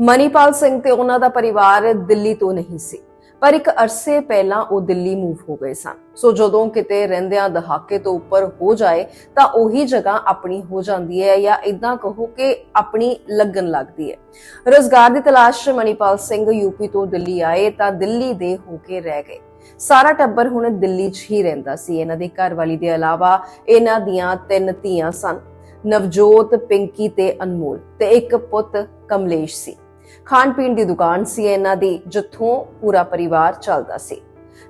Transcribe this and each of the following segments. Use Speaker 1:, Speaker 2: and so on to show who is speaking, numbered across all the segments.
Speaker 1: ਮਨੀਪਾਲ ਸਿੰਘ ਤੇ ਉਹਨਾਂ ਦਾ ਪਰਿਵਾਰ ਦਿੱਲੀ ਤੋਂ ਨਹੀਂ ਸੀ, ਪਰ ਇੱਕ ਅਰਸੇ ਪਹਿਲਾਂ ਉਹ ਦਿੱਲੀ ਮੂਵ ਹੋ ਗਏ ਸਨ। ਸੋ ਜਦੋਂ ਕਿਤੇ ਰਹਿੰਦਿਆਂ ਦਹਾਕੇ ਤੋਂ ਉੱਪਰ ਹੋ ਜਾਏ, ਤਾਂ ਉਹੀ ਜਗ੍ਹਾ ਆਪਣੀ ਹੋ ਜਾਂਦੀ ਹੈ ਜਾਂ ਇਦਾਂ ਕਹੋ ਕਿ ਆਪਣੀ ਲੱਗਣ ਲੱਗਦੀ ਹੈ। ਰੋਜ਼ਗਾਰ ਦੀ ਤਲਾਸ਼ 'ਚ ਮਨੀਪਾਲ ਸਿੰਘ ਯੂਪੀ ਤੋਂ ਦਿੱਲੀ ਆਏ ਤਾਂ ਦਿੱਲੀ ਦੇ ਹੋ ਕੇ ਰਹਿ ਗਏ। ਸਾਰਾ ਟੱਬਰ ਹੁਣ ਦਿੱਲੀ 'ਚ ਹੀ ਰਹਿੰਦਾ ਸੀ। ਇਹਨਾਂ ਦੇ ਘਰ ਵਾਲੀ ਦੇ ਇਲਾਵਾ ਇਹਨਾਂ ਦੀਆਂ ਤਿੰਨ ਧੀਆਂ ਸਨ, ਨਵਜੋਤ, ਪਿੰਕੀ ਤੇ ਅਨਮੋਲ ਤੇ ਇੱਕ ਪੁੱਤ ਕਮਲੇਸ਼ ਸੀ। ਖਾਣ ਪੀਣ ਦੀ ਦੁਕਾਨ ਸੀ, ਇਹਨਾਂ ਦੀ, ਜਿੱਥੋਂ ਪੂਰਾ ਪਰਿਵਾਰ ਚੱਲਦਾ ਸੀ।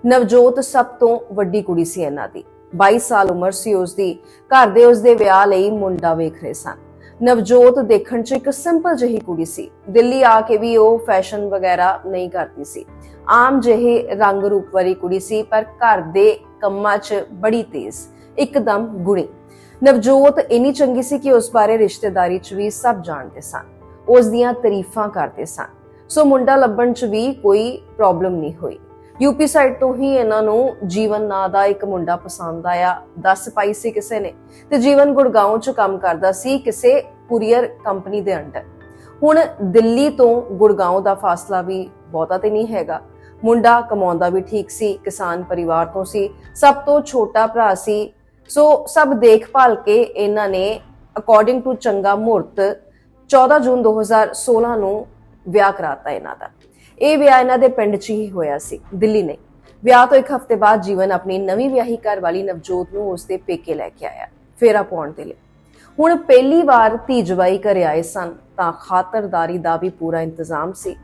Speaker 1: ਨਵਜੋਤ ਸਭ ਤੋਂ ਵੱਡੀ ਕੁੜੀ ਸੀ ਇਹਨਾਂ ਦੀ। 22 ਸਾਲ ਉਮਰ ਸੀ ਉਸ ਦੀ। ਘਰ ਦੇ ਉਸ ਦੇ ਵਿਆਹ ਲਈ ਮੁੰਡਾ ਵੇਖ ਰਹੇ ਸਨ। ਨਵਜੋਤ ਦੇਖਣ 'ਚ ਇੱਕ ਸਿੰਪਲ ਜਿਹੀ ਕੁੜੀ ਸੀ। ਦਿੱਲੀ ਆ ਕੇ ਵੀ ਉਹ ਫੈਸ਼ਨ ਵਗੈਰਾ ਨਹੀਂ ਕਰਦੀ ਸੀ। ਆਮ ਜਿਹੇ ਰੰਗ ਰੂਪ ਵਾਲੀ ਕੁੜੀ ਸੀ, ਪਰ ਘਰ ਦੇ ਕੰਮਾਂ 'ਚ ਬੜੀ ਤੇਜ਼, ਇੱਕਦਮ ਗੁਣੀ। ਨਵਜੋਤ ਇੰਨੀ ਚੰਗੀ ਸੀ ਕਿ ਉਸ ਬਾਰੇ ਰਿਸ਼ਤੇਦਾਰੀ 'ਚ ਵੀ ਸਭ ਜਾਣਦੇ ਸਨ। ਉਸ ਦੀਆਂ ਤਾਰੀਫਾਂ ਕਰਦੇ ਸਨ। ਸੋ ਮੁੰਡਾ ਲੱਭਣ 'ਚ ਵੀ ਕੋਈ ਪ੍ਰੋਬਲਮ ਨਹੀਂ ਹੋਈ। ਯੂਪੀ ਸਾਈਡ ਤੋਂ ਹੀ ਇਹਨਾਂ ਨੂੰ ਜੀਵਨ ਨਾਂ ਦਾ ਇੱਕ ਮੁੰਡਾ ਪਸੰਦ ਆਇਆ। ਦੱਸ ਪਾਈ ਸੀ ਕਿਸੇ ਨੇ ਤੇ ਜੀਵਨ ਗੁੜਗਾਉਂ 'ਚ ਕੰਮ ਕਰਦਾ ਸੀ ਕਿਸੇ ਕੁਰੀਅਰ ਕੰਪਨੀ ਦੇ ਅੰਡਰ ਹੁਣ ਦਿੱਲੀ ਤੋਂ ਗੁੜਗਾਉਂ ਦਾ ਫਾਸਲਾ ਵੀ ਬਹੁਤਾ ਤੇ ਨਹੀਂ ਹੈਗਾ। ਮੁੰਡਾ ਕਮਾਉਂਦਾ ਵੀ ਠੀਕ ਸੀ, ਕਿਸਾਨ ਪਰਿਵਾਰ ਤੋਂ ਸੀ, ਸਭ ਤੋਂ ਛੋਟਾ ਭਰਾ ਸੀ। ਸੋ ਸਭ ਦੇਖਭਾਲ ਕੇ ਇਹਨਾਂ ਨੇ ਅਕੋਰਡਿੰਗ ਟੂ ਚੰਗਾ ਮੂਰਤ 14 ਜੂਨ 2016 ਨੂੰ ਵਿਆਹ ਕਰਾਤਾ ਇਹਨਾਂ ਦਾ। ਇਹ ਵਿਆਹ ਇਹਨਾਂ ਦੇ ਪਿੰਡ 'ਚ ਹੀ ਹੋਇਆ ਸੀ, ਦਿੱਲੀ ਨਹੀਂ ਵਿਆਹ ਤੋਂ ਇੱਕ ਹਫ਼ਤੇ ਬਾਅਦ ਜੀਵਨ ਆਪਣੀ ਨਵੀਂ ਵਿਆਹੀ ਘਰ ਵਾਲੀ ਨਵਜੋਤ ਨੂੰ ਉਸਦੇ ਪੇਕੇ ਲੈ ਕੇ ਆਇਆ, ਫੇਰਾ ਪਾਉਣ ਦੇ ਲਈ। ਹੁਣ ਪਹਿਲੀ ਵਾਰ ਧੀ ਜਵਾਈ ਘਰੇ ਆਏ ਸਨ, ਤਾਂ ਖਾਤਰਦਾਰੀ ਦਾ ਵੀ ਪੂਰਾ ਇੰਤਜ਼ਾਮ ਸੀ।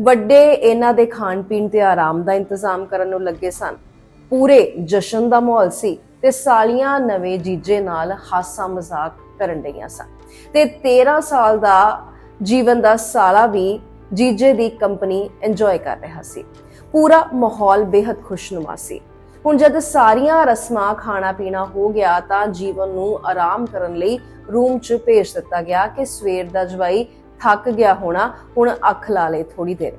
Speaker 1: ਵੱਡੇ ਇਹਨਾਂ ਦੇ ਖਾਣ ਪੀਣ ਤੇ ਆਰਾਮ ਦਾ ਇੰਤਜ਼ਾਮ ਕਰਨ ਨੂੰ ਲੱਗੇ ਸਨ। ਪੂਰੇ ਜਸ਼ਨ ਦਾ ਮਾਹੌਲ ਸੀ ਤੇ ਸਾਲੀਆਂ ਨਵੇਂ ਜੀਜੇ ਨਾਲ ਹਾਸਾ ਮਜ਼ਾਕ ਕਰਨ ਲਈਆਂ ਸਨ। ਤੇ 13 ਸਾਲ ਦਾ ਜੀਵਨ ਦਾ ਸਾਲਾ ਵੀ ਜੀਜੇ ਦੀ ਕੰਪਨੀ ਇੰਜੋਏ ਕਰ ਰਿਹਾ ਸੀ। ਪੂਰਾ ਮਾਹੌਲ ਬੇहद ਖੁਸ਼ਨੁਮਾ ਸੀ। ਹੁਣ ਜਦ ਸਾਰੀਆਂ ਰਸਮਾਂ ਖਾਣਾ ਪੀਣਾ ਹੋ ਗਿਆ ਤਾਂ ਜੀਵਨ ਨੂੰ ਆਰਾਮ ਕਰਨ ਲਈ ਰੂਮ 'ਚ ਭੇਜ ਦਿੱਤਾ ਗਿਆ ਕਿ ਸਵੇਰ ਦਾ ਜਵਾਈ ਥੱਕ ਗਿਆ ਹੋਣਾ, ਹੁਣ ਅੱਖ ਲਾ ਲੇ ਥੋੜੀ ਦੇਰ।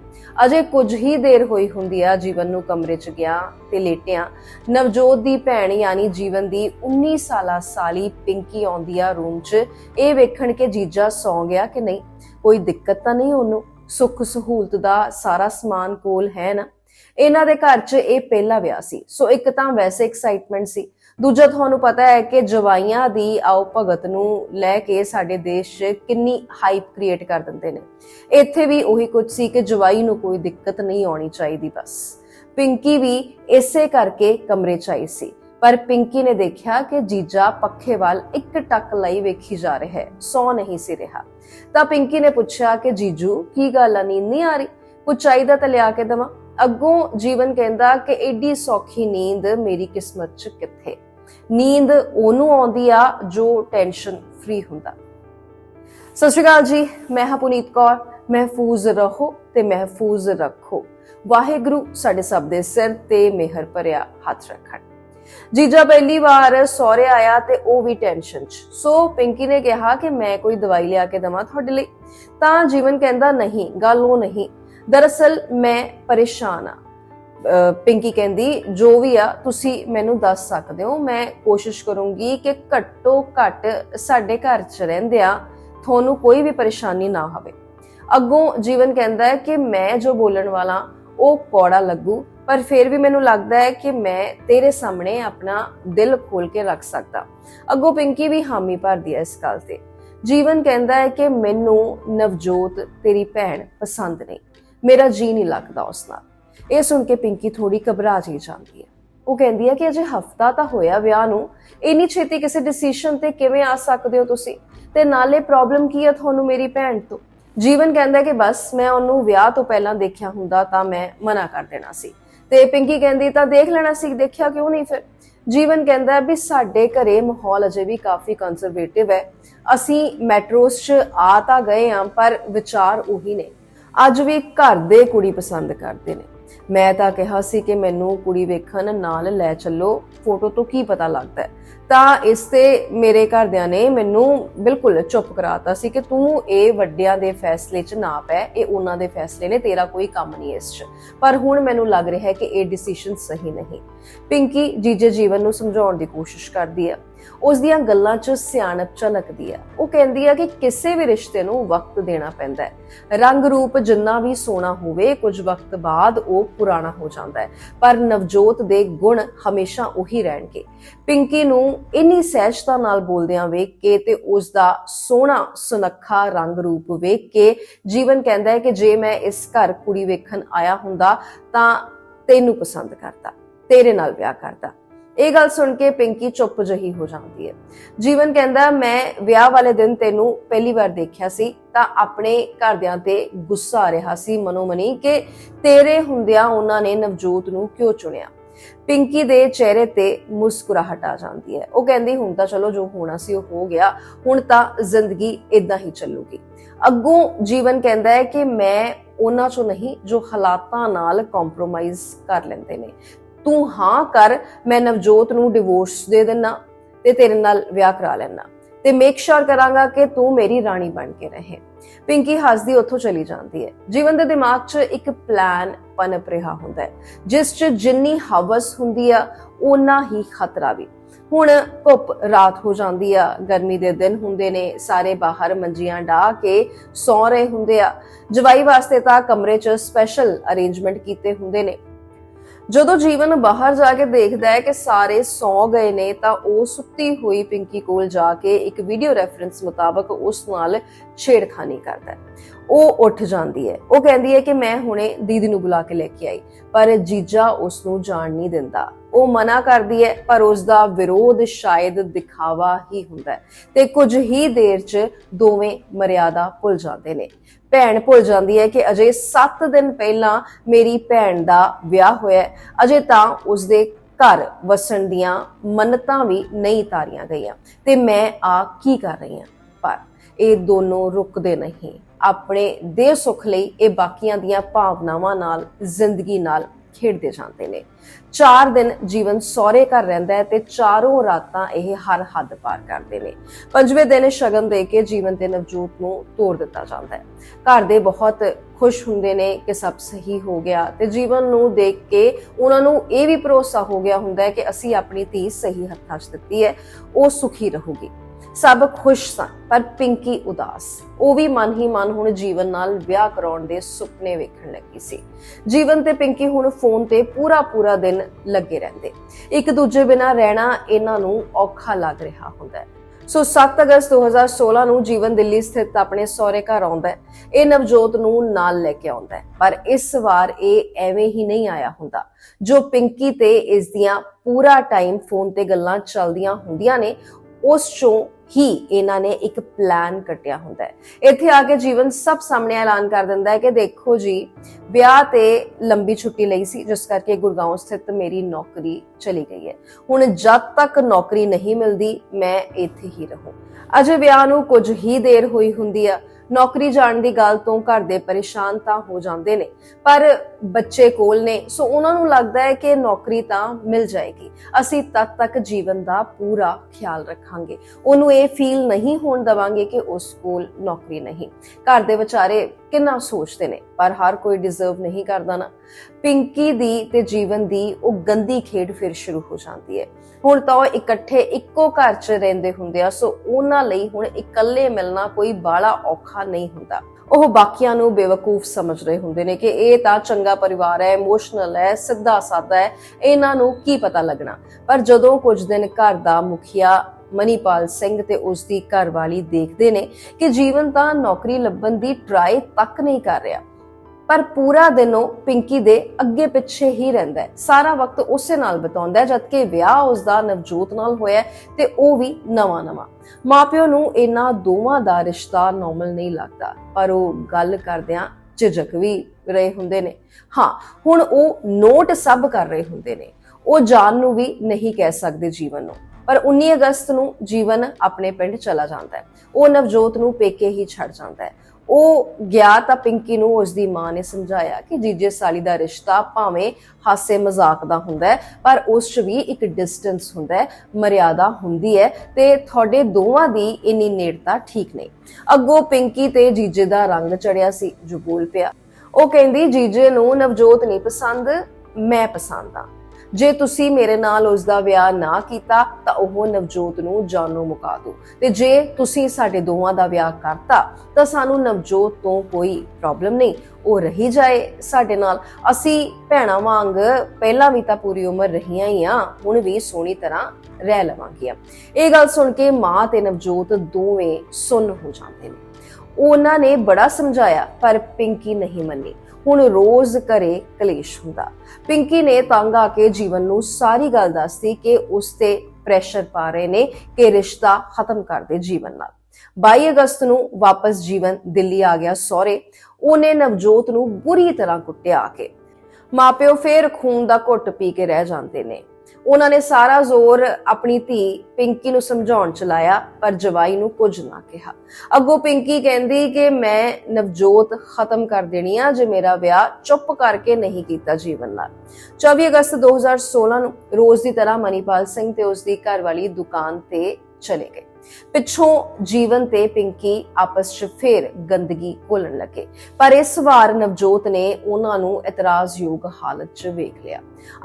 Speaker 1: ਅਜੇ ਕੁਝ ਹੀ ਦੇਰ ਹੋਈ ਹੁੰਦੀ ਆ, ਜੀਵਨ ਨੂੰ ਕਮਰੇ 'ਚ ਗਿਆ ਤੇ ਲੇਟਿਆ। ਨਵਜੋਤ ਦੀ ਭੈਣ ਯਾਨੀ ਜੀਵਨ ਦੀ 19 ਸਾਲਾ ਸਾਲੀ ਪਿੰਕੀ ਆਉਂਦੀ ਆ ਰੂਮ 'ਚ। ਇਹ ਵੇਖਣ ਕੇ ਜੀਜਾ ਸੌਂ ਗਿਆ ਕਿ ਨਹੀਂ, ਕੋਈ ਦਿੱਕਤ ਤਾਂ ਨਹੀਂ ਉਹਨੂੰ? ਸੁੱਖ ਸਹੂਲਤ ਦਾ ਸਾਰਾ ਸਮਾਨ ਕੋਲ ਹੈ ਨਾ? ਇਹਨਾਂ ਦੇ ਘਰ 'ਚ ਇਹ ਪਹਿਲਾ ਵਿਆਹ ਸੀ। ਸੋ ਇੱਕ ਤਾਂ ਵੈਸੇ ਐਕਸਾਈਟਮੈਂਟ ਸੀ। ਦੂਜਾ ਤੁਹਾਨੂੰ ਪਤਾ ਹੈ ਕਿ ਜਵਾਈਆਂ ਦੀ ਆਓ ਭਗਤ ਨੂੰ ਲੈ ਕੇ ਸਾਡੇ ਦੇਸ਼ 'ਚ ਕਿੰਨੀ ਹਾਈਪ ਕ੍ਰੀਏਟ ਕਰ ਦਿੰਦੇ ਨੇ। ਇੱਥੇ ਵੀ ਉਹੀ ਕੁਝ ਸੀ ਕਿ ਜਵਾਈ ਨੂੰ ਕੋਈ ਦਿੱਕਤ ਨਹੀਂ ਆਉਣੀ ਚਾਹੀਦੀ ਬਸ। ਪਿੰਕੀ ਵੀ ਇਸੇ ਕਰਕੇ ਕਮਰੇ 'ਚ ਆਈ ਸੀ। ਪਰ ਪਿੰਕੀ ਨੇ ਦੇਖਿਆ ਕਿ ਜੀਜਾ ਪੱਖੇ ਵੱਲ ਇੱਕ ਟੱਕ ਲਈ ਵੇਖੀ ਜਾ ਰਿਹਾ ਹੈ, ਸੌ ਨਹੀਂ ਸੀ ਰਿਹਾ। ਤਾਂ ਪਿੰਕੀ ਨੇ ਪੁੱਛਿਆ ਕਿ ਜੀਜੂ, ਕੀ ਗੱਲ ਆ, ਨੀਂਦ ਨਹੀਂ ਆ ਰਹੀ? ਕੁਝ ਚਾਹੀਦਾ ਤਾਂ ਲਿਆ ਕੇ ਦਵਾਂ? ਅੱਗੋਂ ਜੀਵਨ ਕਹਿੰਦਾ ਕਿ ਏਡੀ ਸੌਖੀ ਨੀਂਦ ਮੇਰੀ ਕਿਸਮਤ 'ਚ ਕਿੱਥੇ? ਨੀਂਦ ਉਹਨੂੰ ਆਉਂਦੀ ਆ ਜੋ ਟੈਨਸ਼ਨ ਫ੍ਰੀ ਹੁੰਦਾ। ਸਤਿ ਸ਼੍ਰੀ ਅਕਾਲ ਜੀ, ਮੈਂ ਹਾਂ ਪੁਨੀਤ ਕੌਰ। ਮਹਿਫੂਜ਼ ਰਹੋ ਤੇ ਮਹਿਫੂਜ਼ ਰੱਖੋ। ਵਾਹਿਗੁਰੂ ਸਾਡੇ ਸਭ ਦੇ ਸਿਰ ਤੇ ਮਿਹਰ ਭਰਿਆ ਹੱਥ ਰੱਖਣ। ਜੀਜਾ ਪਹਿਲੀ ਵਾਰ ਸਹੁਰੇ ਆਇਆ ਤੇ ਉਹ ਵੀ ਟੈਨਸ਼ਨ 'ਚ। ਸੋ ਪਿੰਕੀ ਨੇ ਕਿਹਾ ਕਿ ਮੈਂ ਕੋਈ ਦਵਾਈ ਲਿਆ ਕੇ ਦਵਾਂ ਤੁਹਾਡੇ ਲਈ। ਤਾਂ ਜੀਵਨ ਕਹਿੰਦਾ, ਨਹੀਂ, ਗੱਲ ਉਹ ਨਹੀਂ। ਦਰਅਸਲ ਮੈਂ ਪਰੇਸ਼ਾਨ ਆ। ਅਹ ਪਿੰਕੀ ਕਹਿੰਦੀ, ਜੋ ਵੀ ਆ, ਤੁਸੀਂ ਮੈਨੂੰ ਦੱਸ ਸਕਦੇ ਹੋ। ਮੈਂ ਕੋਸ਼ਿਸ਼ ਕਰੂੰਗੀ ਕਿ ਘੱਟੋ ਘੱਟ ਸਾਡੇ ਘਰ 'ਚ ਰਹਿੰਦਿਆਂ ਤੁਹਾਨੂੰ ਕੋਈ ਵੀ ਪਰੇਸ਼ਾਨੀ ਨਾ ਹੋਵੇ। ਅੱਗੋਂ ਜੀਵਨ ਕਹਿੰਦਾ ਹੈ ਕਿ ਮੈਂ ਜੋ ਬੋਲਣ ਵਾਲਾ, ਉਹ ਕੌੜਾ ਲੱਗੂ, ਪਰ ਫਿਰ ਵੀ ਮੈਨੂੰ ਲੱਗਦਾ ਹੈ ਕਿ ਮੈਂ ਤੇਰੇ ਸਾਹਮਣੇ ਆਪਣਾ ਦਿਲ ਖੋਲ ਕੇ ਰੱਖ ਸਕਦਾ। ਅੱਗੋਂ ਪਿੰਕੀ ਵੀ ਹਾਮੀ ਭਰਦੀ ਹੈ ਇਸ ਗੱਲ ਤੇ। ਜੀਵਨ ਕਹਿੰਦਾ ਹੈ ਕਿ ਮੈਨੂੰ ਨਵਜੋਤ ਤੇਰੀ ਭੈਣ ਪਸੰਦ ਨਹੀਂ। ਮੇਰਾ ਜੀ ਨਹੀਂ ਲੱਗਦਾ ਉਸ ਨਾਲ। ਇਹ ਸੁਣ ਕੇ ਪਿੰਕੀ ਥੋੜੀ ਘਬਰਾ ਜੀ ਜਾਂਦੀ ਹੈ। ਉਹ ਕਹਿੰਦੀ ਹੈ ਕਿ ਅਜੇ ਹਫਤਾ ਤਾਂ ਹੋਇਆ ਵਿਆਹ ਨੂੰ। ਇੰਨੀ ਛੇਤੀ ਕਿਸੇ ਡਿਸੀਜਨ ਤੇ ਕਿਵੇਂ ਆ ਸਕਦੇ ਹੋ ਤੁਸੀਂ? ਤੇ ਨਾਲੇ ਪ੍ਰੋਬਲਮ ਕੀ ਹੈ ਤੁਹਾਨੂੰ ਮੇਰੀ ਭੈਣ ਤੋਂ? ਜੀਵਨ ਕਹਿੰਦਾ ਕਿ ਬਸ ਮੈਂ ਉਹਨੂੰ ਵਿਆਹ ਤੋਂ ਪਹਿਲਾਂ ਦੇਖਿਆ ਹੁੰਦਾ ਤਾਂ ਮੈਂ ਮਨਾ ਕਰ ਦੇਣਾ ਸੀ। ਤੇ ਪਿੰਕੀ ਕਹਿੰਦੀ, ਤਾਂ ਦੇਖ ਲੈਣਾ ਸੀ, ਦੇਖਿਆ ਕਿਉਂ ਨਹੀਂ ਫਿਰ? ਜੀਵਨ ਕਹਿੰਦਾ ਵੀ ਸਾਡੇ ਘਰੇ ਮਾਹੌਲ ਅਜੇ ਵੀ ਕਾਫੀ ਕੰਜ਼ਰਵੇਟਿਵ ਹੈ। ਅਸੀਂ ਮੈਟਰੋਸ 'ਚ ਆ ਤਾਂ ਗਏ ਆ ਪਰ ਵਿਚਾਰ ਉਹੀ ਨੇ। ਅੱਜ ਵੀ ਘਰ ਦੇ ਕੁੜੀ ਪਸੰਦ ਕਰਦੇ ਨੇ। ਮੈਂ ਤਾਂ ਕਿਹਾ ਸੀ ਕਿ ਮੈਨੂੰ ਕੁੜੀ ਵੇਖਣ ਨਾਲ ਲੈ ਚੱਲੋ, ਫੋਟੋ ਤੋਂ ਕੀ ਪਤਾ ਲੱਗਦਾ ਤਾਂ ਇਸ ਤੇ ਮੇਰੇ ਘਰਦਿਆਂ ਨੇ ਮੈਨੂੰ ਬਿਲਕੁਲ ਚੁੱਪ ਕਰਾਤਾ ਸੀ ਕਿ ਤੂੰ ਇਹ ਵੱਡਿਆਂ ਦੇ ਫੈਸਲੇ 'ਚ ਨਾ ਪੈ, ਇਹ ਉਹਨਾਂ ਦੇ ਫੈਸਲੇ ਨੇ, ਤੇਰਾ ਕੋਈ ਕੰਮ ਨਹੀਂ ਇਸ 'ਚ। ਪਰ ਹੁਣ ਮੈਨੂੰ ਲੱਗ ਰਿਹਾ ਹੈ ਕਿ ਇਹ ਡਿਸੀਜਨ ਸਹੀ ਨਹੀਂ। ਪਿੰਕੀ ਜੀਜੇ ਜੀਵਨ ਨੂੰ ਸਮਝਾਉਣ ਦੀ ਕੋਸ਼ਿਸ਼ ਕਰਦੀ ਹੈ। ਉਸ ਦੀਆਂ ਗੱਲਾਂ 'ਚ ਸਿਆਣਪ ਝਲਕਦੀ ਹੈ। ਉਹ ਕਹਿੰਦੀ ਹੈ ਕਿ ਕਿਸੇ ਵੀ ਰਿਸ਼ਤੇ ਨੂੰ ਵਕਤ ਦੇਣਾ ਪੈਂਦਾ ਹੈ। ਰੰਗ ਰੂਪ ਜਿੰਨਾ ਵੀ ਸੋਹਣਾ ਹੋਵੇ, ਕੁਝ ਵਕਤ ਬਾਅਦ ਉਹ ਪੁਰਾਣਾ ਹੋ ਜਾਂਦਾ ਹੈ। ਪਰ ਨਵਜੋਤ ਦੇ ਗੁਣ ਹਮੇਸ਼ਾ ਉਹੀ ਰਹਿਣਗੇ। ਪਿੰਕੀ ਨੂੰ ਇੰਨੀ ਸਹਿਜਤਾ ਨਾਲ ਬੋਲਦਿਆਂ ਵੇਖ ਕੇ ਤੇ ਉਸ ਦਾ ਸੋਹਣਾ, ਸੁਨੱਖਾ ਰੰਗ ਰੂਪ ਵੇਖ ਕੇ ਜੀਵਨ ਕਹਿੰਦਾ ਹੈ ਕਿ ਜੇ ਮੈਂ ਇਸ ਘਰ ਕੁੜੀ ਵੇਖਣ ਆਇਆ ਹੁੰਦਾ ਤਾਂ ਤੈਨੂੰ ਪਸੰਦ ਕਰਦਾ, ਤੇਰੇ ਨਾਲ ਵਿਆਹ ਕਰਦਾ। ਇਹ ਗੱਲ ਸੁਣ ਕੇ ਪਿੰਕੀ ਚੁੱਪ ਜਹੀ ਹੋ ਜਾਂਦੀ ਹੈ। ਜੀਵਨ ਕਹਿੰਦਾ, ਮੈਂ ਵਿਆਹ ਵਾਲੇ ਦਿਨ ਤੈਨੂੰ ਪਹਿਲੀ ਵਾਰ ਦੇਖਿਆ ਸੀ, ਤਾਂ ਆਪਣੇ ਘਰਦਿਆਂ ਤੇ ਗੁੱਸਾ ਆ ਰਿਹਾ ਸੀ ਮਨੋਮਨੀ ਕਿ ਤੇਰੇ ਹੁੰਦਿਆਂ ਉਹਨਾਂ ਨੇ ਨਵਜੋਤ ਨੂੰ ਕਿਉਂ ਚੁਣਿਆ? ਪਿੰਕੀ ਦੇ ਚਿਹਰੇ ਤੇ ਮੁਸਕਰਾਹਟ ਆ ਜਾਂਦੀ ਹੈ। ਉਹ ਕਹਿੰਦੀ, ਹੁਣ ਤਾਂ ਚਲੋ ਜੋ ਹੋਣਾ ਸੀ ਉਹ ਹੋ ਗਿਆ, ਹੁਣ ਤਾਂ ਜ਼ਿੰਦਗੀ ਇਦਾਂ ਹੀ ਚੱਲੂਗੀ। ਅੱਗੋਂ ਜੀਵਨ ਕਹਿੰਦਾ ਹੈ ਕਿ ਮੈਂ ਉਹਨਾਂ ਚੋਂ ਨਹੀਂ, ਜੋ ਹਾਲਾਤਾਂ ਨਾਲ ਕੰਪਰੋਮਾਈਜ਼ ਕਰ ਲੈਂਦੇ ਨੇ। ਤੂੰ ਹਾਂ ਕਰ, ਮੈਂ ਨਵਜੋਤ ਨੂੰ ਡਿਵੋਰਸ ਦੇ ਦੇਣਾ ਤੇ ਤੇਰੇ ਨਾਲ ਵਿਆਹ ਕਰਾ ਲੈਣਾ ਤੇ ਮੇਕ ਸ਼ੋਰ ਕਰਾਂਗਾ ਕਿ ਤੂੰ ਮੇਰੀ ਰਾਣੀ ਬਣ ਕੇ ਰਹੇ। ਪਿੰਕੀ ਹੱਸਦੀ ਉੱਥੋਂ ਚਲੀ ਜਾਂਦੀ ਹੈ। ਜੀਵਨ ਦੇ ਦਿਮਾਗ 'ਚ ਇੱਕ ਪਲਾਨ ਪਨਪ ਰਿਹਾ ਹੁੰਦਾ ਹੈ, ਜਿਸ 'ਚ ਜਿੰਨੀ ਹਵਸ ਹੁੰਦੀ ਆ, ਓਨਾ ਹੀ ਖਤਰਾ ਵੀ। ਹੁਣ ਧੁੱਪ ਰਾਤ ਹੋ ਜਾਂਦੀ ਆ, ਗਰਮੀ ਦੇ ਦਿਨ ਹੁੰਦੇ ਨੇ, ਸਾਰੇ ਬਾਹਰ ਮੰਜੀਆਂ ਢਾ ਕੇ ਸੌ ਰਹੇ ਹੁੰਦੇ ਆ। ਜਵਾਈ ਵਾਸਤੇ ਤਾਂ ਕਮਰੇ 'ਚ ਸਪੈਸ਼ਲ ਅਰੇਂਜਮੈਂਟ ਕੀਤੇ ਹੁੰਦੇ ਨੇ। ਜਦੋਂ ਜੀਵਨ ਬਾਹਰ ਜਾ ਕੇ ਦੇਖਦਾ ਹੈ ਕਿ ਸਾਰੇ ਸੌ ਗਏ ਨੇ, ਤਾਂ ਉਹ ਸੁੱਤੀ ਹੋਈ ਪਿੰਕੀ ਕੋਲ ਜਾ ਕੇ ਇੱਕ ਵੀਡੀਓ ਰੈਫਰੈਂਸ ਮੁਤਾਬਕ ਉਸ ਨਾਲ ਛੇੜਖਾਨੀ ਕਰਦਾ ਹੈ। ਉਹ ਉੱਠ ਜਾਂਦੀ ਹੈ। ਉਹ ਕਹਿੰਦੀ ਹੈ ਕਿ ਮੈਂ ਹੁਣੇ ਦੀਦੀ ਨੂੰ ਬੁਲਾ ਕੇ ਲੈ ਕੇ ਆਈ, ਪਰ ਜੀਜਾ ਉਸ ਨੂੰ ਜਾਣ ਨਹੀਂ ਦਿੰਦਾ। ਉਹ ਮਨਾ ਕਰਦੀ ਹੈ, ਪਰ ਉਸ ਦਾ ਵਿਰੋਧ ਸ਼ਾਇਦ ਦਿਖਾਵਾ ਹੀ ਹੁੰਦਾ ਹੈ। ਤੇ ਕੁਝ ਹੀ ਦੇਰ 'ਚ ਦੋਵੇਂ ਮਰਿਆਦਾ ਭੁੱਲ ਜਾਂਦੇ ਨੇ। ਭੈਣ ਭੁੱਲ ਜਾਂਦੀ ਹੈ ਕਿ ਅਜੇ 7 ਦਿਨ ਪਹਿਲਾਂ ਮੇਰੀ ਭੈਣ ਦਾ ਵਿਆਹ ਹੋਇਆ ਅਜੇ ਤਾਂ ਉਸ ਦੇ ਘਰ ਵਸਣ ਦੀਆਂ ਮੰਨਤਾਂ ਵੀ ਨਹੀਂ ਤਾਰੀਆਂ ਗਈਆਂ। ਤੇ ਮੈਂ ਆ ਕੀ ਕਰ ਰਹੀ ਹਾਂ? ਪਰ ਇਹ ਦੋਨੋਂ ਰੁਕਦੇ ਨਹੀਂ। ਆਪਣੇ ਦੇ ਸੁੱਖ ਲਈ ਇਹ ਬਾਕੀਆਂ ਦੀਆਂ ਭਾਵਨਾਵਾਂ ਨਾਲ, ਜ਼ਿੰਦਗੀ ਨਾਲ ਖੇਡਦੇ ਜਾਂਦੇ ਨੇ। 4 ਦਿਨ ਜੀਵਨ ਸਹੁਰੇ ਘਰ ਰਹਿੰਦਾ ਹੈ ਤੇ ਚਾਰੋਂ ਰਾਤਾਂ ਇਹ ਹਰ ਹੱਦ ਪਾਰ ਕਰਦੇ ਨੇ। ਪੰਜਵੇਂ ਦਿਨ ਸ਼ਗਨ ਦੇ ਕੇ ਜੀਵਨ ਤੇ ਨਵਜੋਤ ਨੂੰ ਤੋੜ ਦਿੱਤਾ ਜਾਂਦਾ ਹੈ। ਘਰ ਦੇ ਬਹੁਤ ਖੁਸ਼ ਹੁੰਦੇ ਨੇ ਕਿ ਸਭ ਸਹੀ ਹੋ ਗਿਆ ਤੇ ਜੀਵਨ ਨੂੰ ਦੇਖ ਕੇ ਉਹਨਾਂ ਨੂੰ ਇਹ ਵੀ ਭਰੋਸਾ ਹੋ ਗਿਆ ਹੁੰਦਾ ਹੈ ਕਿ ਅਸੀਂ ਆਪਣੀ ਧੀ ਸਹੀ ਹੱਥਾਂ 'ਚ ਦਿੱਤੀ ਹੈ, ਉਹ ਸੁਖੀ ਰਹੂਗੀ। ਸਭ ਖੁਸ਼ ਸਨ ਪਰ ਪਿੰਕੀ ਉਦਾਸ। ਉਹ ਵੀ ਮਨ ਹੀ ਮਨ ਹੁਣ ਜੀਵਨ ਨਾਲ ਵਿਆਹ ਕਰਾਉਣ ਦੇ ਸੁਪਨੇ ਵੇਖਣ ਲੱਗੀ ਸੀ। ਜੀਵਨ ਤੇ ਪਿੰਕੀ ਹੁਣ ਫੋਨ ਤੇ ਪੂਰਾ ਪੂਰਾ ਦਿਨ ਲੱਗੇ ਰਹਿੰਦੇ। ਇੱਕ ਦੂਜੇ ਬਿਨਾਂ ਰਹਿਣਾ ਇਹਨਾਂ ਨੂੰ ਔਖਾ ਲੱਗ ਰਿਹਾ ਹੁੰਦਾ ਹੈ। ਸੋ 7 ਅਗਸਤ 2016 ਨੂੰ ਜੀਵਨ ਦਿੱਲੀ ਸਥਿਤ ਆਪਣੇ ਸਹੁਰੇ ਘਰ ਆਉਂਦਾ ਹੈ। ਇਹ ਨਵਜੋਤ ਨੂੰ ਨਾਲ ਲੈ ਕੇ ਆਉਂਦਾ ਹੈ। ਪਰ ਇਸ ਵਾਰ ਇਹ ਐਵੇਂ ਹੀ ਨਹੀਂ ਆਇਆ ਹੁੰਦਾ, ਜੋ ਪਿੰਕੀ ਤੇ ਇਸ ਦੀਆਂ ਪੂਰਾ ਟਾਈਮ ਫੋਨ ਤੇ ਗੱਲਾਂ ਚੱਲਦੀਆਂ ਹੁੰਦੀਆਂ ਨੇ, ਉਸ ਚੋਂ ਹੀ ਇਹਨਾਂ ਨੇ ਇੱਕ ਪਲਾਨ ਕੱਟਿਆ ਹੁੰਦਾ ਹੈ। ਇੱਥੇ ਆ ਕੇ ਜੀਵਨ ਸਭ ਸਾਹਮਣੇ ਐਲਾਨ ਕਰ ਦਿੰਦਾ ਹੈ ਕਿ ਦੇਖੋ ਜੀ, ਵਿਆਹ ਤੇ ਲੰਬੀ ਛੁੱਟੀ ਲਈ ਸੀ, ਜਿਸ ਕਰਕੇ ਗੁਰਗਾਉਂ ਸਥਿਤ ਮੇਰੀ ਨੌਕਰੀ ਚਲੀ ਗਈ ਹੈ। ਹੁਣ ਜਦ ਤੱਕ ਨੌਕਰੀ ਨਹੀਂ ਮਿਲਦੀ, ਮੈਂ ਇੱਥੇ ਹੀ ਰਹੂੰ। ਅਜੇ ਵਿਆਹ ਨੂੰ ਕੁਝ ਹੀ ਦੇਰ ਹੋਈ ਹੁੰਦੀ ਆ ਨੌਕਰੀ ਜਾਣ ਦੀ ਗੱਲ ਤੋਂ ਘਰ ਦੇ ਪਰੇਸ਼ਾਨ ਤਾਂ ਹੋ ਜਾਂਦੇ ਨੇ, ਪਰ ਬੱਚੇ ਕੋਲ ਨੇ, ਸੋ ਉਹਨਾਂ ਨੂੰ ਲੱਗਦਾ ਹੈ ਕਿ ਨੌਕਰੀ ਤਾਂ ਮਿਲ ਜਾਏਗੀ। ਅਸੀਂ ਤਦ ਤੱਕ ਜੀਵਨ ਦਾ ਪੂਰਾ ਖਿਆਲ ਰੱਖਾਂਗੇ। ਉਹਨੂੰ ਇਹ ਫੀਲ ਨਹੀਂ ਹੋਣ ਦਵਾਂਗੇ ਕਿ ਉਸ ਕੋਲ ਨੌਕਰੀ ਨਹੀਂ। ਘਰ ਦੇ ਵਿਚਾਰੇ ਕਿੰਨਾ ਸੋਚਦੇ ਨੇ, ਪਰ ਹਰ ਕੋਈ ਡਿਜ਼ਰਵ ਨਹੀਂ ਕਰਦਾ ਨਾ। ਪਿੰਕੀ ਦੀ ਤੇ ਜੀਵਨ ਦੀ ਉਹ ਗੰਦੀ ਖੇਡ ਫਿਰ ਸ਼ੁਰੂ ਹੋ ਜਾਂਦੀ ਹੈ। ਹੁਣ ਤਾਂ ਉਹ ਇਕੱਠੇ ਇੱਕੋ ਘਰ 'ਚ ਰਹਿੰਦੇ ਹੁੰਦੇ ਆ, ਸੋ ਉਹਨਾਂ ਲਈ ਹੁਣ ਇਕੱਲੇ ਮਿਲਣਾ ਕੋਈ ਬਾਲਾ ਔਖਾ ਨਹੀਂ ਹੁੰਦਾ। ਉਹ ਬਾਕੀਆਂ ਨੂੰ ਬੇਵਕੂਫ ਸਮਝ ਰਹੇ ਹੁੰਦੇ ਨੇ ਕਿ ਇਹ ਤਾਂ ਚੰਗਾ ਪਰਿਵਾਰ ਹੈ ਇਮੋਸ਼ਨਲ ਹੈ ਸਿੱਧਾ ਸਾਦਾ ਹੈ, ਇਹਨਾਂ ਨੂੰ ਕੀ ਪਤਾ ਲੱਗਣਾ। ਪਰ ਜਦੋਂ ਕੁਝ ਦਿਨ ਘਰ ਦਾ ਮੁਖੀਆ ਮਨੀਪਾਲ ਸਿੰਘ ਤੇ ਉਸ ਦੀ ਘਰਵਾਲੀ ਦੇਖਦੇ ਨੇ ਕਿ ਜੀਵਨ ਤਾਂ ਨੌਕਰੀ ਲੱਭਣ ਦੀ ਟਰਾਈ ਤੱਕ ਨਹੀਂ ਕਰ ਰਿਹਾ। ਪਰ ਪੂਰਾ ਦਿਨ ਉਹ ਪਿੰਕੀ ਦੇ ਅੱਗੇ ਪਿੱਛੇ ਹੀ ਰਹਿੰਦਾ ਹੈ। ਸਾਰਾ ਵਕਤ ਉਸੇ ਨਾਲ ਬਿਤਾਉਂਦਾ ਹੈ, ਜਦਕਿ ਵਿਆਹ ਉਸ ਦਾ ਨਵਜੋਤ ਨਾਲ ਹੋਇਆ ਤੇ ਉਹ ਵੀ ਨਵਾਂ-ਨਵਾਂ। ਮਾਪਿਓ ਨੂੰ ਇਹਨਾਂ ਦੋਵਾਂ ਦਾ ਰਿਸ਼ਤਾ ਨਾਰਮਲ ਨਹੀਂ ਲੱਗਦਾ, ਪਰ ਉਹ ਗੱਲ ਕਰਦਿਆਂ ਝਿਜਕ ਵੀ ਰਹੇ ਹੁੰਦੇ ਨੇ। ਹਾਂ, ਹੁਣ ਉਹ ਨੋਟ ਸਭ ਕਰ ਰਹੇ ਹੁੰਦੇ ਨੇ। ਉਹ ਜਾਨ ਨੂੰ ਵੀ ਨਹੀਂ ਕਹਿ ਸਕਦੇ ਜੀਵਨ ਨੂੰ। ਪਰ 19 ਅਗਸਤ ਨੂੰ ਜੀਵਨ ਆਪਣੇ ਪਿੰਡ ਚਲਾ ਜਾਂਦਾ ਹੈ। ਉਹ ਨਵਜੋਤ ਨੂੰ ਪੇਕੇ ਹੀ ਛੱਡ ਜਾਂਦਾ ਹੈ। ਉਹ ਗਿਆ ਤਾਂ ਪਿੰਕੀ ਨੂੰ ਉਸ ਦੀ ਮਾਂ ਨੇ ਸਮਝਾਇਆ ਕਿ ਜੀਜੇ ਸਾਲੀ ਦਾ ਰਿਸ਼ਤਾ ਭਾਵੇਂ ਹਾਸੇ ਮਜ਼ਾਕ ਦਾ ਹੁੰਦਾ ਹੈ, ਪਰ ਉਸ 'ਚ ਵੀ ਇੱਕ ਡਿਸਟੈਂਸ ਹੁੰਦਾ ਹੈ, ਮਰਿਆਦਾ ਹੁੰਦੀ ਹੈ ਤੇ ਤੁਹਾਡੇ ਦੋਵਾਂ ਦੀ ਇੰਨੀ ਨੇੜਤਾ ਠੀਕ ਨਹੀਂ। ਅੱਗੋਂ ਪਿੰਕੀ ਤੇ ਜੀਜੇ ਦਾ ਰੰਗ ਚੜਿਆ ਸੀ ਜੋ ਬੋਲ ਪਿਆ। ਉਹ ਕਹਿੰਦੀ, ਜੀਜੇ ਨੂੰ ਨਵਜੋਤ ਨਹੀਂ ਪਸੰਦ, ਮੈਂ ਪਸੰਦ ਆ। ਜੇ ਤੁਸੀਂ ਮੇਰੇ ਨਾਲ ਉਸ ਦਾ ਵਿਆਹ ਨਾ ਕੀਤਾ, ਤਾਂ ਉਹ ਨਵਜੋਤ ਨੂੰ ਜਾਨੋਂ ਮੁਕਾ ਦਿਓ ਤੇ ਜੇ ਤੁਸੀਂ ਸਾਡੇ ਦੋਵਾਂ ਦਾ ਵਿਆਹ ਕਰਤਾ, ਤਾਂ ਸਾਨੂੰ ਨਵਜੋਤ ਤੋਂ ਕੋਈ ਪ੍ਰੋਬਲਮ ਨਹੀਂ। ਉਹ ਰਹੀ ਜਾਏ ਸਾਡੇ ਨਾਲ। ਅਸੀਂ ਭੈਣਾਂ ਵਾਂਗ ਪਹਿਲਾਂ ਵੀ ਤਾਂ ਪੂਰੀ ਉਮਰ ਰਹੀਆਂ ਹੀ ਆ, ਹੁਣ ਵੀ ਸੋਹਣੀ ਤਰ੍ਹਾਂ ਰਹਿ ਲਵਾਂਗੀਆਂ। ਇਹ ਗੱਲ ਸੁਣ ਕੇ ਮਾਂ ਤੇ ਨਵਜੋਤ ਦੋਵੇਂ ਸੁੰਨ ਹੋ ਜਾਂਦੇ ਨੇ। ਉਹਨਾਂ ਨੇ ਬੜਾ ਸਮਝਾਇਆ, ਪਰ ਪਿੰਕੀ ਨਹੀਂ ਮੰਨੀ। ਹੁਣ ਰੋਜ਼ ਘਰੇ ਕਲੇਸ਼ ਹੁੰਦਾ। ਪਿੰਕੀ ਨੇ ਤੰਗ ਆ ਕੇ ਜੀਵਨ ਨੂੰ ਸਾਰੀ ਗੱਲ ਦੱਸਦੀ ਕਿ ਉਸ ਤੇ ਪ੍ਰੈਸ਼ਰ ਪਾ ਰਹੇ ਨੇ ਕਿ ਰਿਸ਼ਤਾ ਖਤਮ ਕਰ ਦੇ ਜੀਵਨ ਨਾਲ। 22 ਅਗਸਤ ਨੂੰ ਵਾਪਸ ਜੀਵਨ ਦਿੱਲੀ ਆ ਗਿਆ ਸਹੁਰੇ। ਉਹਨੇ ਨਵਜੋਤ ਨੂੰ ਬੁਰੀ ਤਰ੍ਹਾਂ ਕੁੱਟਿਆ ਆ ਕੇ। ਮਾਪਿਓ ਫੇਰ ਖੂਨ ਦਾ ਘੁੱਟ ਪੀ ਕੇ ਰਹਿ ਜਾਂਦੇ ਨੇ। ਉਹਨਾਂ ਨੇ ਸਾਰਾ ਜ਼ੋਰ ਆਪਣੀ ਧੀ ਪਿੰਕੀ ਨੂੰ ਸਮਝਾਉਣ ਚ ਲਾਇਆ, ਪਰ ਜਵਾਈ ਨੂੰ ਕੁਝ ਨਾ ਕਿਹਾ। ਅੱਗੋਂ ਪਿੰਕੀ ਕਹਿੰਦੀ ਕਿ ਮੈਂ ਨਵਜੋਤ ਖਤਮ ਕਰ ਦੇਣੀ ਆ, ਜੇ ਮੇਰਾ ਵਿਆਹ ਚੁੱਪ ਕਰਕੇ ਨਹੀਂ ਕੀਤਾ ਜੀਵਨ ਨਾਲ। 24 ਅਗਸਤ 2016 ਨੂੰ ਰੋਜ਼ ਦੀ ਤਰ੍ਹਾਂ ਮਨੀਪਾਲ ਸਿੰਘ ਤੇ ਉਸ ਦੀ ਘਰਵਾਲੀ ਦੁਕਾਨ ਤੇ ਚਲੇ ਗਏ। ਪਿੱਛੋਂ ਜੀਵਨ ਤੇ ਪਿੰਕੀ ਆਪਸ 'ਚ ਫੇਰ ਗੰਦਗੀ ਘੋਲਣ ਲੱਗੇ। ਪਰ ਇਸ ਵਾਰ ਨਵਜੋਤ ਨੇ ਉਹਨਾਂ ਨੂੰ ਇਤਰਾਜ਼ਯੋਗ ਹਾਲਤ 'ਚ ਵੇਖ ਲਿਆ।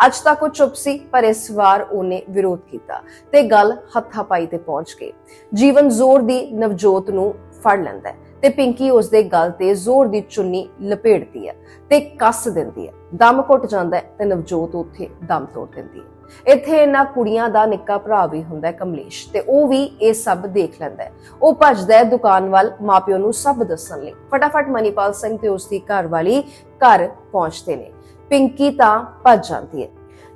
Speaker 1: ਅੱਜ ਤੱਕ ਉਹ ਚੁੱਪ ਸੀ, ਪਰ ਇਸ ਵਾਰ ਉਹਨੇ ਵਿਰੋਧ ਕੀਤਾ ਤੇ ਗੱਲ ਹੱਥਾਪਾਈ ਤੇ ਪਹੁੰਚ ਗਈ। ਜੀਵਨ ਜ਼ੋਰ ਦੀ ਨਵਜੋਤ ਨੂੰ ਫੜ ਲੈਂਦਾ ਹੈ ਤੇ ਪਿੰਕੀ ਉਸ ਦੇ ਗਲ ਤੇ ਜ਼ੋਰ ਦੀ ਚੁੰਨੀ ਲਪੇੜਦੀ ਹੈ ਤੇ ਕੱਸ ਦਿੰਦੀ ਹੈ। ਦਮ ਘੁੱਟ ਜਾਂਦਾ ਹੈ ਤੇ ਨਵਜੋਤ ਉੱਥੇ ਦਮ ਤੋੜ ਦਿੰਦੀ ਹੈ। ਇੱਥੇ ਇਹਨਾਂ ਕੁੜੀਆਂ ਦਾ ਨਿੱਕਾ ਭਰਾ ਵੀ ਹੁੰਦਾ ਕਮਲੇਸ਼, ਤੇ ਉਹ ਵੀ ਇਹ ਸਭ ਦੇਖ ਲੈਂਦਾ ਹੈ। ਉਹ ਭੱਜਦਾ ਹੈ ਦੁਕਾਨ ਵੱਲ ਮਾਪਿਓ ਨੂੰ ਸਭ ਦੱਸਣ ਲਈ। ਫਟਾਫਟ ਮਨੀਪਾਲ ਸਿੰਘ ਤੇ ਉਸ ਦੀ ਘਰ ਘਰ ਪਹੁੰਚਦੇ ਨੇ। ਪਿੰਕੀ ਤਾਂ ਭੱਜ ਜਾਂਦੀ ਹੈ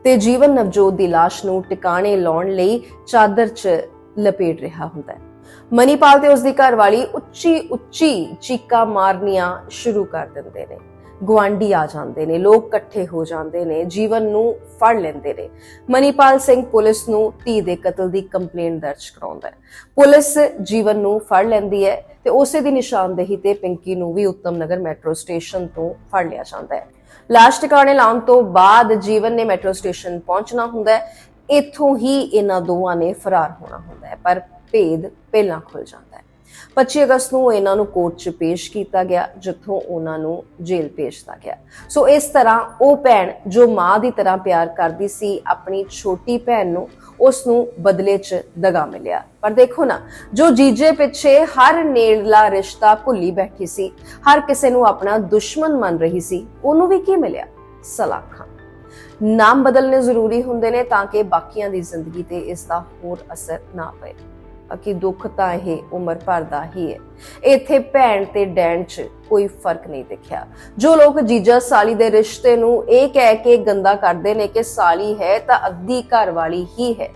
Speaker 1: ਤੇ ਜੀਵਨ ਨਵਜੋਤ ਦੀ ਲਾਸ਼ ਨੂੰ ਟਿਕਾਣੇ ਲਾਉਣ ਲਈ ਚਾਦਰ 'ਚ ਲਪੇਟ ਰਿਹਾ ਹੁੰਦਾ ਹੈ। ਮਨੀਪਾਲ ਤੇ ਉਸ ਦੀ ਘਰਵਾਲੀ ਉੱਚੀ ਉੱਚੀ ਚੀਕਾਂ ਮਾਰਨੀਆਂ ਸ਼ੁਰੂ ਕਰ ਦਿੰਦੇ ਨੇ। ਗਵਾਂਡੀ ਆ ਜਾਂਦੇ ਨੇ, ਲੋਕ ਇਕੱਠੇ ਹੋ ਜਾਂਦੇ ਨੇ, ਜੀਵਨ ਨੂੰ ਫੜ ਲੈਂਦੇ ਨੇ। ਮਨੀਪਾਲ ਸਿੰਘ ਪੁਲਿਸ ਨੂੰ ਧੀ ਦੇ ਕਤਲ ਦੀ ਕੰਪਲੇਂਟ ਦਰਜ ਕਰਾਉਂਦਾ ਹੈ। ਪੁਲਿਸ ਜੀਵਨ ਨੂੰ ਫੜ ਲੈਂਦੀ ਹੈ ਤੇ ਉਸੇ ਦੀ ਨਿਸ਼ਾਨਦੇਹੀ ਤੇ ਪਿੰਕੀ ਨੂੰ ਵੀ ਉੱਤਮ ਨਗਰ ਮੈਟਰੋ ਸਟੇਸ਼ਨ ਤੋਂ ਫੜ ਲਿਆ ਜਾਂਦਾ ਹੈ। ਲਾਸ਼ ਟਿਕਾਣੇ ਲਾਉਣ ਤੋਂ ਬਾਅਦ ਜੀਵਨ ਨੇ ਮੈਟਰੋ ਸਟੇਸ਼ਨ ਪਹੁੰਚਣਾ ਹੁੰਦਾ ਹੈ। ਇੱਥੋਂ ਹੀ ਇਹਨਾਂ ਦੋਵਾਂ ਨੇ ਫਰਾਰ ਹੋਣਾ ਹੁੰਦਾ ਹੈ, ਪਰ ਭੇਦ ਪਹਿਲਾਂ ਖੁੱਲ ਜਾਂਦਾ ਹੈ। 25 ਅਗਸਤ ਨੂੰ ਇਹਨਾਂ ਨੂੰ ਕੋਰਟ 'ਚ ਪੇਸ਼ ਕੀਤਾ ਗਿਆ, ਜਿੱਥੋਂ ਉਹਨਾਂ ਨੂੰ ਜੇਲ੍ਹ ਭੇਜਤਾ ਗਿਆ। ਸੋ ਇਸ ਤਰ੍ਹਾਂ ਉਹ ਭੈਣ ਜੋ ਮਾਂ ਦੀ ਤਰ੍ਹਾਂ ਪਿਆਰ ਕਰਦੀ ਸੀ, ਆਪਣੀ ਛੋਟੀ ਭੈਣ ਨੂੰ ਉਸ ਨੂੰ ਬਦਲੇ 'ਚ ਦਗਾ ਮਿਲਿਆ। ਪਰ ਦੇਖੋ ਨਾ, ਜੋ ਜੀਜੇ ਪਿੱਛੇ ਹਰ ਨੇੜਲਾ ਰਿਸ਼ਤਾ ਭੁੱਲੀ ਬੈਠੀ ਸੀ, ਹਰ ਕਿਸੇ ਨੂੰ ਆਪਣਾ ਦੁਸ਼ਮਣ ਮੰਨ ਰਹੀ ਸੀ, ਉਹਨੂੰ ਵੀ ਕੀ ਮਿਲਿਆ? ਸਲਾਖਾਂ। ਨਾਮ ਬਦਲਨੇ ਜ਼ਰੂਰੀ ਹੁੰਦੇ ਨੇ ਤਾਂ ਕਿ ਬਾਕੀਆਂ ਦੀ ਜ਼ਿੰਦਗੀ ਤੇ ਇਸ ਦਾ ਹੋਰ ਅਸਰ ਨਾ ਪਏ। ਕਿ ਦੁੱਖ ਤਾਂ ਇਹ ਉਮਰ ਭਰ ਦਾ ਹੀ ਹੈ। ਇੱਥੇ ਭੈਣ ਤੇ ਡੈਣ 'ਚ ਕੋਈ ਫ਼ਰਕ ਨਹੀਂ ਦਿਖਿਆ। ਜੋ ਲੋਕ ਜੀਜਾ ਸਾਲੀ ਦੇ ਰਿਸ਼ਤੇ ਨੂੰ ਇਹ ਕਹਿ ਕੇ ਗੰਦਾ ਕਰਦੇ ਨੇ ਕਿ ਸਾਲੀ ਹੈ ਤਾਂ ਅੱਧੀ ਘਰ ਵਾਲੀ ਹੀ ਹੈ।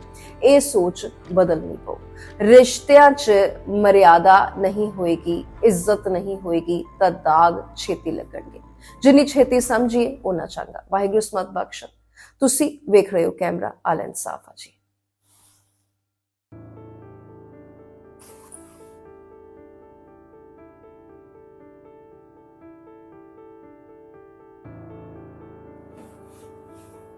Speaker 1: ਇਹ ਸੋਚ ਬਦਲਣੀ ਪਊ। ਰਿਸ਼ਤਿਆਂ 'ਚ ਮਰਿਆਦਾ ਨਹੀਂ ਹੋਏਗੀ, ਇੱਜ਼ਤ ਨਹੀਂ ਹੋਏਗੀ, ਤਾਂ ਦਾਗ ਛੇਤੀ ਲੱਗਣਗੇ। ਜਿੰਨੀ ਛੇਤੀ ਸਮਝੀਏ ਉਨਾ ਚੰਗਾ। ਵਾਹਿਗੁਰੂ ਸਮਤ ਬਖਸ਼। ਤੁਸੀਂ ਵੇਖ ਰਹੇ ਹੋ ਕੈਮਰਾ ਆਲ ਇਨਸਾਫ ਆ ਜੀ।